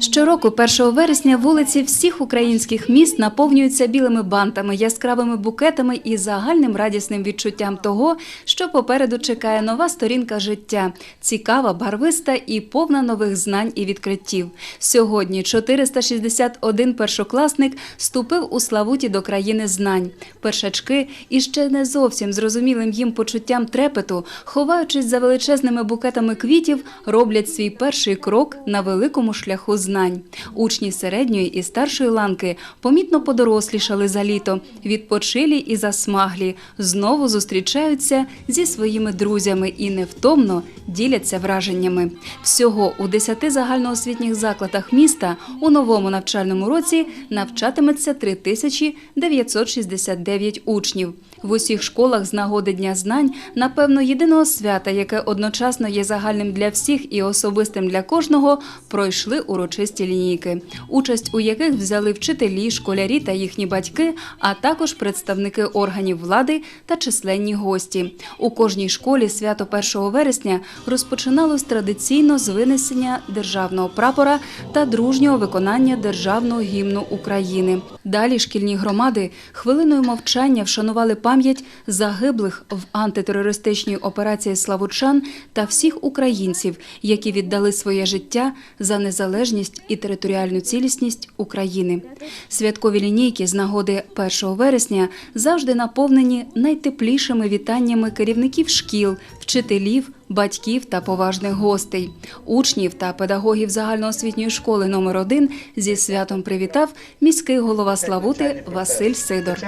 Щороку, 1 вересня, вулиці всіх українських міст наповнюються білими бантами, яскравими букетами і загальним радісним відчуттям того, що попереду чекає нова сторінка життя, цікава, барвиста і повна нових знань і відкриттів. Сьогодні 461 першокласник вступив у Славуті до країни знань. Першачки із ще не зовсім зрозумілим їм почуттям трепету, ховаючись за величезними букетами квітів, роблять свій перший крок на великому шляху знань. Учні середньої і старшої ланки помітно подорослішали за літо, відпочилі і засмаглі, знову зустрічаються зі своїми друзями і невтомно діляться враженнями. Всього у 10 загальноосвітніх закладах міста у новому навчальному році навчатиметься 3969 учнів. В усіх школах з нагоди Дня знань, напевно, єдиного свята, яке одночасно є загальним для всіх і особистим для кожного, пройшли урочисті лінійки, участь у яких взяли вчителі, школярі та їхні батьки, а також представники органів влади та численні гості. У кожній школі свято 1 вересня розпочиналось традиційно з винесення державного прапора та дружнього виконання державного гімну України. Далі шкільні громади хвилиною мовчання вшанували пам'ять загиблих в антитерористичній операції славучан та всіх українців, які віддали своє життя за незалежність і територіальну цілісність України. Святкові лінійки з нагоди 1 вересня завжди наповнені найтеплішими вітаннями керівників шкіл, вчителів, батьків та поважних гостей. Учнів та педагогів загальноосвітньої школи номер 1 зі святом привітав міський голова Славути Василь Сидор.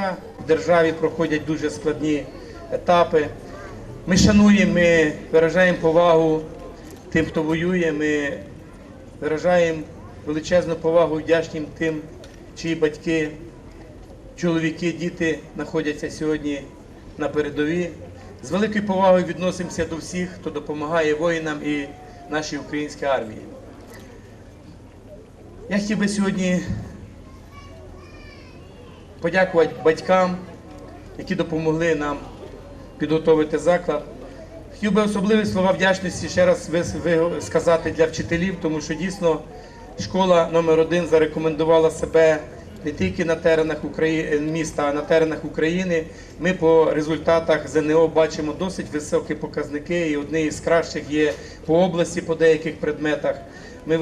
В державі проходять дуже складні етапи. Ми шануємо, ми виражаємо повагу тим, хто воює. Ми виражаємо величезну повагу і вдячнім тим, чиї батьки, чоловіки, діти знаходяться сьогодні на передовій. З великою повагою відносимося до всіх, хто допомагає воїнам і нашій українській армії. Я хотів би сьогодні подякувати батькам, які допомогли нам підготовити заклад. Хотів би особливі слова вдячності ще раз сказати для вчителів, тому що дійсно школа номер 1 зарекомендувала себе не тільки на теренах Украї... міста, а на теренах України. Ми по результатах ЗНО бачимо досить високі показники, і одні з кращих є по області по деяких предметах. Ми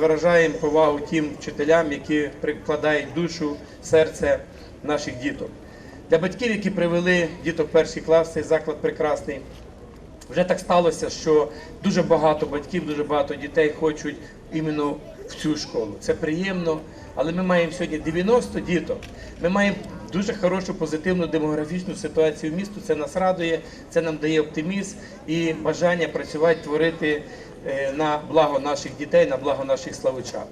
виражаємо повагу тим вчителям, які прикладають душу, серце наших діток. Для батьків, які привели діток перший клас, цей заклад прекрасний. Вже так сталося, що дуже багато батьків, дуже багато дітей хочуть іменно в цю школу. Це приємно, але ми маємо сьогодні 90 діток. Ми маємо дуже хорошу позитивну демографічну ситуацію в місту. Це нас радує, це нам дає оптимізм і бажання працювати, творити е, на благо наших дітей, на благо наших славичан.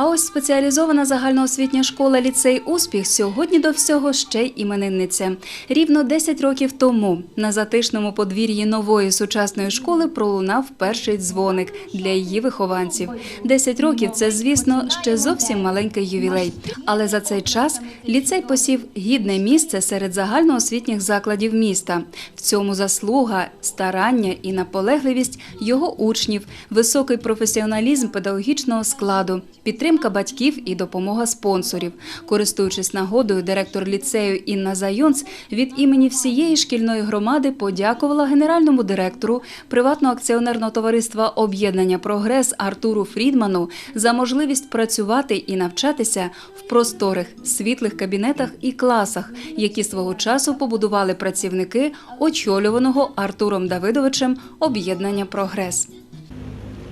А ось спеціалізована загальноосвітня школа ліцей Успіх сьогодні до всього ще й іменинниця. Рівно 10 років тому на затишному подвір'ї нової сучасної школи пролунав перший дзвоник для її вихованців. 10 років це, звісно, ще зовсім маленький ювілей. Але за цей час ліцей посів гідне місце серед загальноосвітніх закладів міста. В цьому заслуга, старання і наполегливість його учнів, високий професіоналізм педагогічного складу, підтримка батьків і допомога спонсорів. Користуючись нагодою, директор ліцею Інна Зайонц від імені всієї шкільної громади подякувала генеральному директору приватного акціонерного товариства Об'єднання Прогрес Артуру Фрідману за можливість працювати і навчатися в просторих світлих кабінетах і класах, які свого часу побудували працівники очолюваного Артуром Давидовичем об'єднання Прогрес.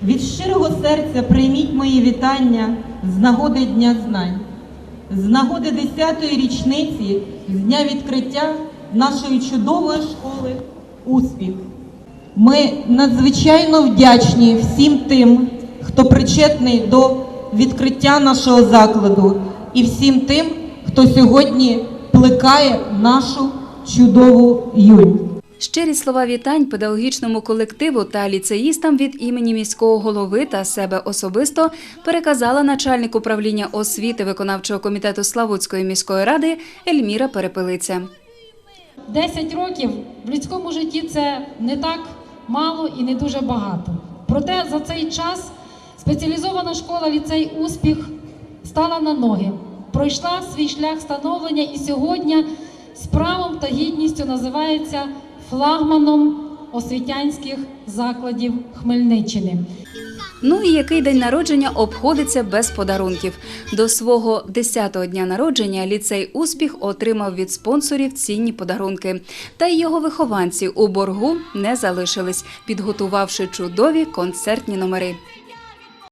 Від щирого серця прийміть мої вітання з нагоди Дня знань, з нагоди 10-ї річниці з дня відкриття нашої чудової школи Успіх. Ми надзвичайно вдячні всім тим, хто причетний до відкриття нашого закладу, і всім тим, хто сьогодні плекає нашу чудову юнь. Щирі слова вітань педагогічному колективу та ліцеїстам від імені міського голови та себе особисто переказала начальник управління освіти виконавчого комітету Славутської міської ради Ельміра Перепелиця. 10 років в людському житті це не так мало і не дуже багато. Проте за цей час спеціалізована школа ліцей Успіх стала на ноги, пройшла свій шлях становлення і сьогодні з правом та гідністю називається флагманом освітянських закладів Хмельниччини. Ну і який день народження обходиться без подарунків. До свого 10-го дня народження ліцей Успіх отримав від спонсорів цінні подарунки. Та й його вихованці у боргу не залишились, підготувавши чудові концертні номери.